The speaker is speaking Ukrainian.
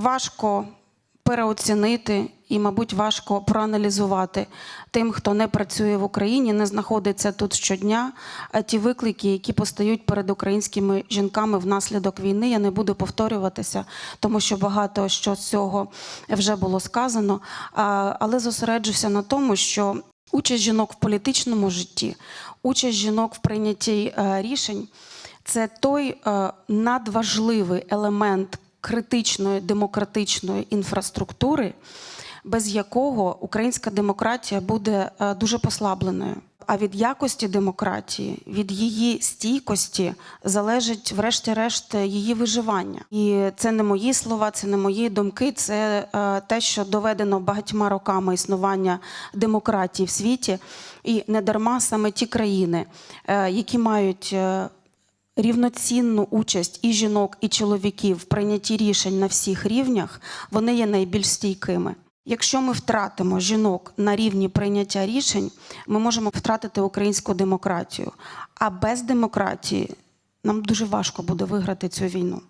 важко переоцінити і, мабуть, важко проаналізувати тим, хто не працює в Україні, не знаходиться тут щодня. Ті виклики, які постають перед українськими жінками внаслідок війни, я не буду повторюватися, тому що багато що з цього вже було сказано. Але зосереджуся на тому, що участь жінок в політичному житті, участь жінок в прийнятті е, рішень це той е, надважливий елемент критичної демократичної інфраструктури, без якого українська демократія буде е, дуже послабленою. А від якості демократії, від її стійкості залежить, врешті-решт, її виживання. І це не мої слова, це не мої думки. Це е, те, що доведено багатьма роками існування демократії в світі. І не дарма саме ті країни, е, які мають. Рівноцінну участь і жінок, і чоловіків в прийнятті рішень на всіх рівнях, вони є найбільш стійкими. Якщо ми втратимо жінок на рівні прийняття рішень, ми можемо втратити українську демократію. А без демократії нам дуже важко буде виграти цю війну.